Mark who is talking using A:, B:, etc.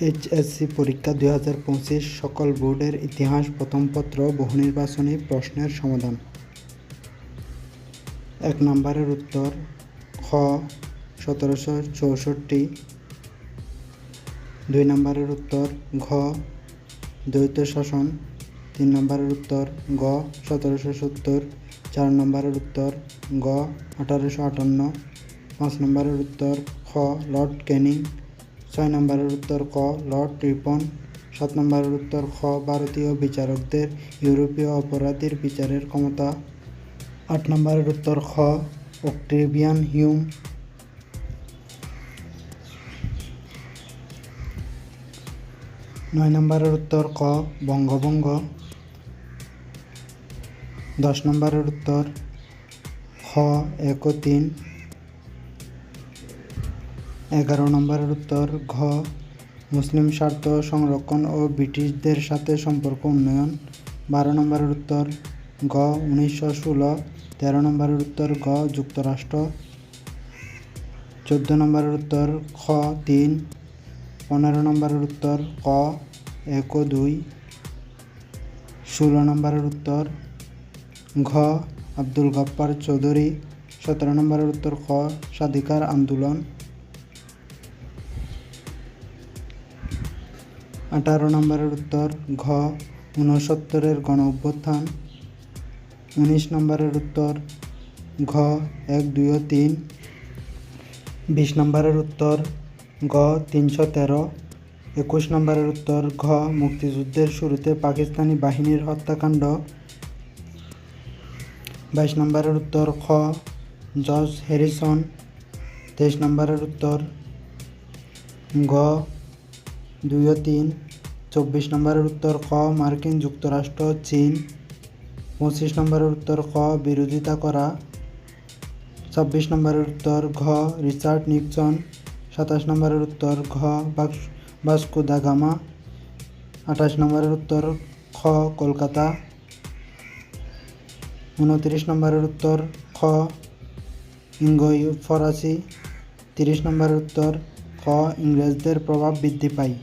A: HSC পরীক্ষা দুই হাজার পঁচিশ সকল বোর্ডের ইতিহাস প্রথম পত্র বহু নির্বাচনী প্রশ্নের সমাধান। এক নম্বরের উত্তর, খ, সতেরোশো চৌষট্টি। দুই নম্বরের উত্তর, ঘ, দ্বৈত শাসন। তিন নম্বরের উত্তর, গ, সতেরোশো সত্তর। চার নম্বরের উত্তর, গ, আঠারোশো আটান্ন। পাঁচ নম্বরের উত্তর, খ, লর্ড ক্যানিং ছয় নম্বরের উত্তর ক, লর্ড রিপন সাত নম্বরের উত্তর খ, ভারতীয় বিচারকদের ইউরোপীয় অপরাধীর বিচারের ক্ষমতা। আট নম্বরের উত্তর খ, অক্টেভিয়ান হিউম। নয় নম্বরের উত্তর ক, বঙ্গভঙ্গ। দশ নম্বরের উত্তর খ এক তিন এগারো নম্বরের উত্তর, ঘ, মুসলিম স্বার্থ সংরক্ষণ ও ব্রিটিশদের সাথে সম্পর্ক উন্নয়ন। বারো নম্বরের উত্তর গ উনিশশো ষোলো। তেরো নম্বরের উত্তর গ যুক্তরাষ্ট্র। চোদ্দ নম্বরের উত্তর, খ, তিন। পনেরো নম্বরের উত্তর, ক, এক ও দুই। ষোলো নম্বরের উত্তর, ঘ, আব্দুল গফ্ফার চৌধুরী। সতেরো নম্বরের উত্তর, খ, স্বাধিকার আন্দোলন। আঠারো নম্বরের উত্তর ঘ, ঊনসত্তরের গণ অভ্যুত্থান। উনিশ নম্বরের উত্তর ঘ, এক, দুই ও তিন। বিশ নম্বরের উত্তর ঘ তিনশো তেরো। একুশ নম্বরের উত্তর ঘ, মুক্তিযুদ্ধের শুরুতে পাকিস্তানি বাহিনীর হত্যাকাণ্ড। বাইশ নম্বরের উত্তর খ, জর্জ হ্যারিসন। তেইশ নম্বরের উত্তর গ দুই তিন। চব্বিশ নম্বরের উত্তর ক, মার্কিন যুক্তরাষ্ট্র, চীন। পঁচিশ নম্বরের উত্তর ক, বিরোধিতা করা। ছাব্বিশ নম্বরের উত্তর ঘ, রিচার্ড নিক্সন। সাতাশ নম্বরের উত্তর ঘ ভাস্কো দা গামা। আঠাশ নম্বরের উত্তর খ, কলকাতা। উনত্রিশ নম্বরের উত্তর খ, ইঙ্গই ফরাসি। তিরিশ নম্বরের উত্তর খ, ইংরেজদের প্রভাব বৃদ্ধি পায়।